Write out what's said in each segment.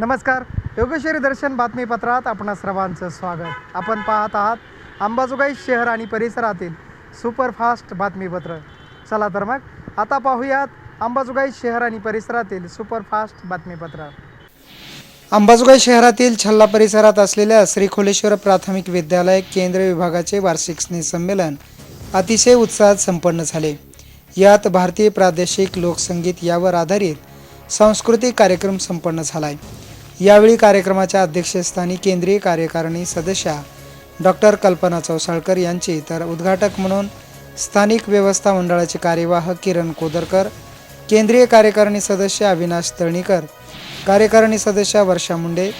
नमस्कार. योगेश्वरी दर्शन बातमीपत्रात आपणा सर्वांचं स्वागत. आपण पाहत आहात अंबाजोगाई शहर आणि परिसरातील सुपरफास्ट बातमीपत्र. चला तर मग आता पाहूयात अंबाजोगाई शहर आणि परिसरातील सुपरफास्ट बातमीपत्र. अंबाजोगाई शहरातील छल्ला परिसरात असलेल्या श्री खोलेश्वर प्राथमिक विद्यालय केंद्र विभागाचे वार्षिक स्नेहसंमेलन अतिशय उत्साहात संपन्न झाले. यात भारतीय प्रादेशिक लोकसंगीत यावर आधारित सांस्कृतिक कार्यक्रम संपन्न झाला आहे यावेळी कार्यक्रमाच्या अध्यक्षस्थानी केंद्रीय कार्यकारिणी सदस्या डॉक्टर कल्पना चौसाळकर यांची. तर उद्घाटक म्हणून स्थानिक व्यवस्था मंडळाचे कार्यवाह किरण कोदरकर केंद्रीय कार्यकारिणी सदस्य अविनाश तळणीकर कार्यकारिणी सदस्या वर्षा मुंडे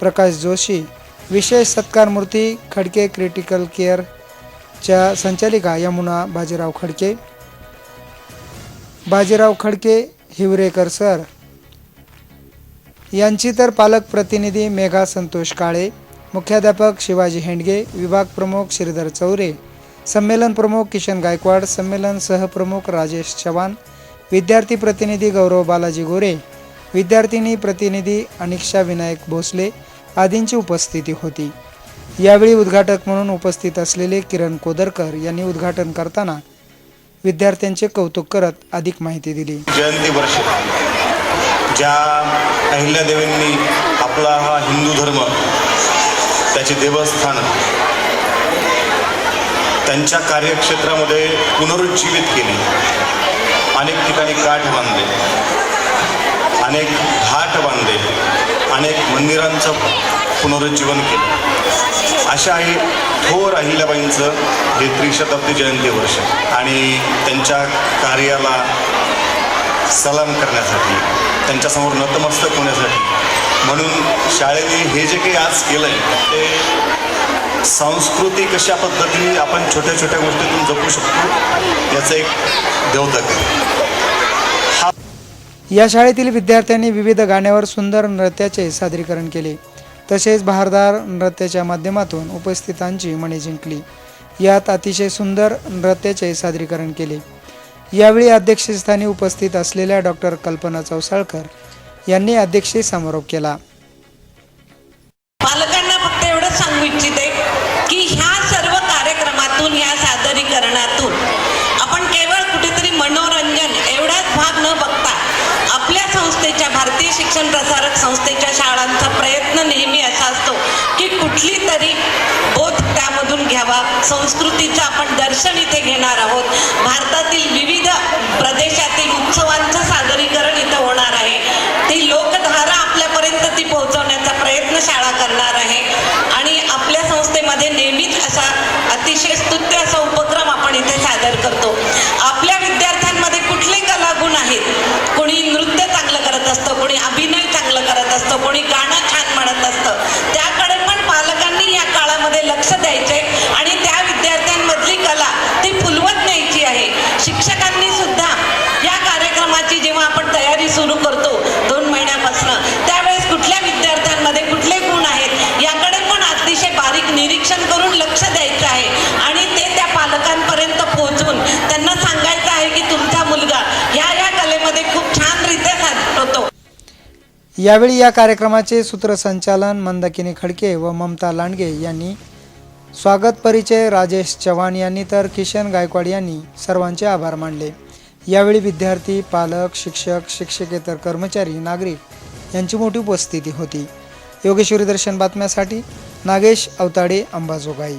प्रकाश जोशी विशेष सत्कार मूर्ती खडके क्रिटिकल केअरच्या संचालिका यमुना बाजीराव खडके बाजीराव खडके हिवरेकर सर यांची तर पालक प्रतिनिधी मेघा संतोष काळे मुख्याध्यापक शिवाजी हेंडगे विभाग प्रमुख श्रीधर चौरे संमेलन प्रमुख किशन गायकवाड संमेलन सहप्रमुख राजेश चव्हाण विद्यार्थी प्रतिनिधी गौरव बालाजी गोरे विद्यार्थिनी प्रतिनिधी अनिक्षा विनायक भोसले आदींची उपस्थिती होती. यावेळी उद्घाटक म्हणून उपस्थित असलेले किरण कोदरकर यांनी उद्घाटन करताना विद्यार्थ्यांचे कौतुक करत अधिक माहिती दिली. जयंती वर्ष. ज्या अहिल्यादेवींनी आपला हा हिंदू धर्म त्याचे देवस्थान त्यांच्या कार्यक्षेत्रामध्ये पुनरुज्जीवित केली. अनेक ठिकाणी काठ बांधले अनेक घाट बांधले अनेक मंदिरांचं पुनरुज्जीवन केलं. अशा आहे थोर अहिल्याबाईंचं हे त्रिशताब्दी जयंती वर्ष. आणि त्यांच्या कार्याला सलाम करण्यासाठी त्यांच्यासमोर नतमस्तक होण्यासाठी. म्हणून शाळेने हे जे काही आज केलं आहे ते सांस्कृतिक अशा पद्धतीने आपण छोट्या छोट्या गोष्टीतून जपू शकतो याचं एक देवतक आहे. या शाळेतील विद्यार्थ्यांनी विविध गाण्यावर सुंदर नृत्याचे सादरीकरण केले. तसेच बहारदार नृत्याच्या माध्यमातून उपस्थितांची मने जिंकली. यात अतिशय सुंदर नृत्याचे सादरीकरण केले. यावेळी अध्यक्षस्थानी उपस्थित असलेल्या डॉक्टर कल्पना चौसाळकर यांनी अध्यक्ष समारोप केला. पालकांना फक्त एवढंच सांगू इच्छिते की ह्या सर्व कार्यक्रमातून ह्या सादरीकरणातून आपण केवळ कुठेतरी मनोरंजन एवढाच भाग न बघता आपल्या संस्थेच्या भारतीय शिक्षण प्रसारक संस्थेच्या शाळांचा प्रयत्न नेहमी असा असतो की कुठली तरी मधून घ्यावा. संस्कृतीचं आपण दर्शन इथे घेणार आहोत. भारतातील विविध प्रदेशातील उत्सवांचं सादरीकरण इथं होणार आहे. ती लोकधारा आपल्यापर्यंत ती पोहोचवण्याचा प्रयत्न शाळा करणार आहे. आणि आपल्या संस्थेमध्ये नेहमीच असा अतिशय स्तुत्य असा उपक्रम आपण इथे सादर करतो. यावेळी या कार्यक्रमाचे सूत्रसंचालन मंदाकिनी खडके व ममता लांडगे यांनी. स्वागत परिचय राजेश चव्हाण यांनी तर किशन गायकवाड यांनी सर्वांचे आभार मानले. यावेळी विद्यार्थी पालक शिक्षक शिक्षकेतर कर्मचारी नागरिक यांची मोठी उपस्थिती होती. योगेश्वरी दर्शन बातम्यासाठी नागेश अवताडे अंबाजोगाई.